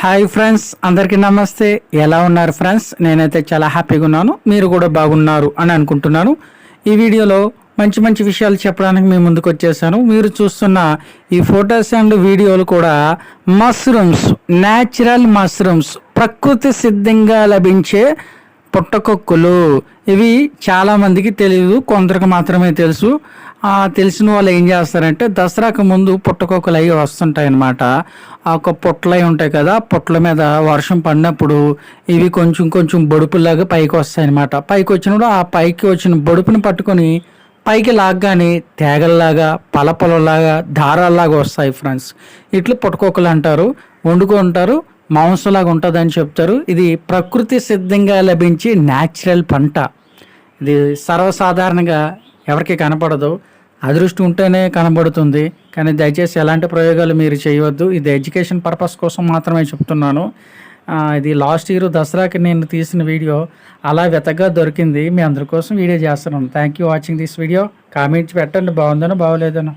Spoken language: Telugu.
హాయ్ ఫ్రెండ్స్ అందరికీ నమస్తే. ఎలా ఉన్నారు ఫ్రెండ్స్ నేనైతే చాలా హ్యాపీగా ఉన్నాను. మీరు కూడా బాగున్నారు అని అనుకుంటున్నాను. ఈ వీడియోలో మంచి మంచి విషయాలు చెప్పడానికి మీ ముందుకు వచ్చేసాను. మీరు చూస్తున్న ఈ ఫొటోస్ అండ్ వీడియోలు కూడా మష్రూమ్స్ న్యాచురల్ మష్రూమ్స్ ప్రకృతి సిద్ధంగా లభించే పుట్టకొక్కులు. ఇవి చాలా మందికి తెలియదు కొందరికి మాత్రమే తెలుసు. ఆ తెలిసిన వాళ్ళు ఏం చేస్తారంటే దసరాకు ముందు పుట్టకొక్కలు అవి వస్తుంటాయి అన్నమాట ఆ ఒక పొట్లై ఉంటాయి కదా పొట్ల మీద వర్షం పడినప్పుడు ఇవి కొంచెం కొంచెం బొడుపులాగా పైకి వస్తాయి అన్నమాట పైకి వచ్చినప్పుడు ఆ పైకి వచ్చిన బొడుపుని పట్టుకొని పైకి లాగ్గానే తేగల్లాగా పలపలలాగా దారాల్లాగా వస్తాయి ఫ్రెండ్స్. ఇట్లు పుట్టకొక్కలు అంటారు వండుకుంటారు మాంసంలాగా ఉంటుందని చెప్తారు. ఇది ప్రకృతి సిద్ధంగా లభించే న్యాచురల్ పంట. ఇది సర్వసాధారణంగా ఎవరికి కనపడదు. అదృష్టం ఉంటేనే కనబడుతుంది. కానీ దయచేసి ఎలాంటి ప్రయోగాలు మీరు చేయవద్దు. ఇది ఎడ్యుకేషన్ పర్పస్ కోసం మాత్రమే చెప్తున్నాను. ఇది లాస్ట్ ఇయర్ దసరాకి నేను తీసిన వీడియో అలా వెతగా దొరికింది. మీ అందరి కోసం వీడియో చేస్తున్నాను. Thank you watching this video comments పెట్టండి. బాగుందనో బాగోలేదనో.